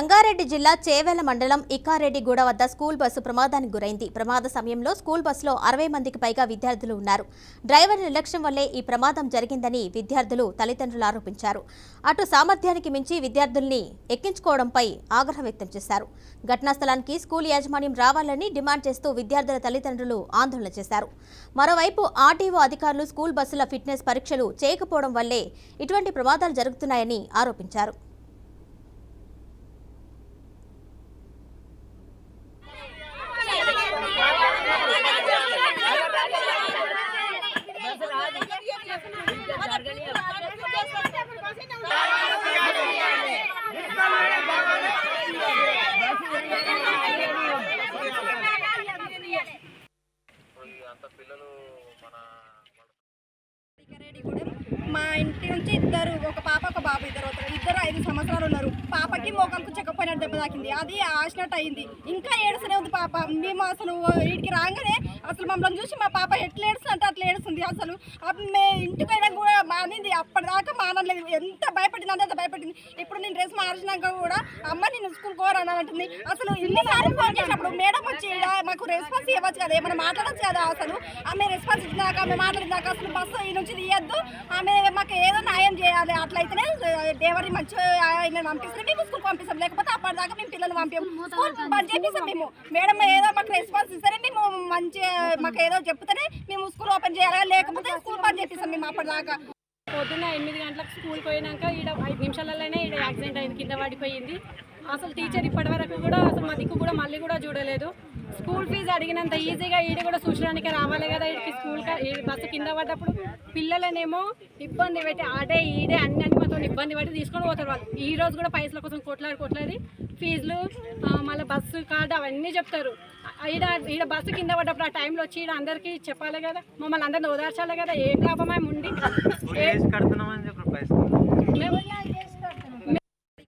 రంగారెడ్డి జిల్లా చేవెల మండలం ఇక్కారెడ్డిగూడ వద్ద స్కూల్ బస్సు ప్రమాదానికి గురైంది. ప్రమాద సమయంలో స్కూల్ బస్సులో అరవై మందికి పైగా విద్యార్థులు ఉన్నారు. డ్రైవర్ నిర్లక్ష్యం వల్లే ఈ ప్రమాదం జరిగిందని విద్యార్థులు తల్లిదండ్రులు ఆరోపించారు. అటు సామర్థ్యానికి మించి విద్యార్థుల్ని ఎక్కించుకోవడంపై ఆగ్రహం వ్యక్తం చేశారు. ఘటనా స్థలానికి స్కూల్ యాజమాన్యం రావాలని డిమాండ్ చేస్తూ విద్యార్థుల తల్లిదండ్రులు ఆందోళన చేశారు. మరోవైపు ఆర్టీఓ అధికారులు స్కూల్ బస్సుల ఫిట్నెస్ పరీక్షలు చేయకపోవడం వల్లే ఇటువంటి ప్రమాదాలు జరుగుతున్నాయని ఆరోపించారు. మా ఇంటి నుంచి ఇద్దరు ఒక పాప ఒక బాబు ఇద్దరు ఇద్దరు ఐదు సంవత్సరాలు ఉన్నారు. పాపకి మోకంకు చెక్కపోయినట్టు దెబ్బ తాకింది. అది ఆసినట్టు అయింది. ఇంకా ఏడుస్తూనే ఉంది పాప. మేము అసలు వీటికి రాగానే అసలు మమ్మల్ని చూసి మా పాప ఎట్లా ఏడుస్తుంటే అట్లా ఏడుస్తుంది. అసలు? మే ఇంటికి వెళ్ళడం కూడా మానింది అప్పటిదాకా మానలేదు. ఎంత భయపడింది అంటే అంత భయపడింది. ఇప్పుడు నేను డ్రెస్ మార్చినాక కూడా అమ్మ నేను స్కూల్ కోరని అంటుంది. అసలు ఇన్నిసార్లు ఫోన్ చేసినప్పుడు మేడం వచ్చి మాకు రెస్పాన్స్ ఇవ్వచ్చు కదా ఏమైనా మాట్లాడచ్చు కదా అసలు? ఆమె రెస్పాన్స్ ఇచ్చినాక ఆమె మాట్లాడినాక అసలు బస్సు ఈ నుంచి తీయద్దు. ఆమె మాకు ఏదో న్యాయం చేయాలి. అట్లయితేనే దేవరి మంచి ఆయన పంపిస్తే మేము స్కూల్ పంపిస్తాం. లేకపోతే అప్పటిదాకా మేము పిల్లలు పంపాము స్కూల్ బంద్ చేపిస్తాం మేము. మేడం ఏదో మాకు రెస్పాన్స్ ఇస్తేనే మేము మంచి మాకు ఏదో చెప్తేనే మేము స్కూల్ ఓపెన్ చేయాలి. లేకపోతే స్కూల్ బంద్ చేపిస్తాం మేము అప్పటిదాకా. పొద్దున్న ఎనిమిది గంటలకు స్కూల్కి పోయినాక ఈడ ఐదు నిమిషాలలోనే ఈడ యాక్సిడెంట్ అయింది కింద పడిపోయింది. అసలు టీచర్ ఇప్పటి వరకు కూడా అసలు మా దిక్కు కూడా మళ్ళీ కూడా చూడలేదు. స్కూల్ ఫీజు అడిగినంత ఈజీగా ఈడ కూడా చూసడానికి రావాలి కదా ఈడికి స్కూల్ బస్సు కింద పడ్డప్పుడు పిల్లలనేమో ఇబ్బంది పెట్టి ఆడే ఈడే అన్ని అన్ని మాతో ఇబ్బంది పెట్టి తీసుకొని పోతారు వాళ్ళు. ఈ రోజు కూడా పైసల కోసం కొట్లాడి కొట్లాడి ఫీజులు మళ్ళీ బస్సు కార్డు అవన్నీ చెప్తారు. ఈడ ఈడ బస్సు కింద పడ్డప్పుడు ఆ టైంలో వచ్చి ఈడ అందరికీ చెప్పాలి కదా మమ్మల్ని అందరిని ఓదార్చాలి కదా ఏం లాభమే ఉండి ఏ-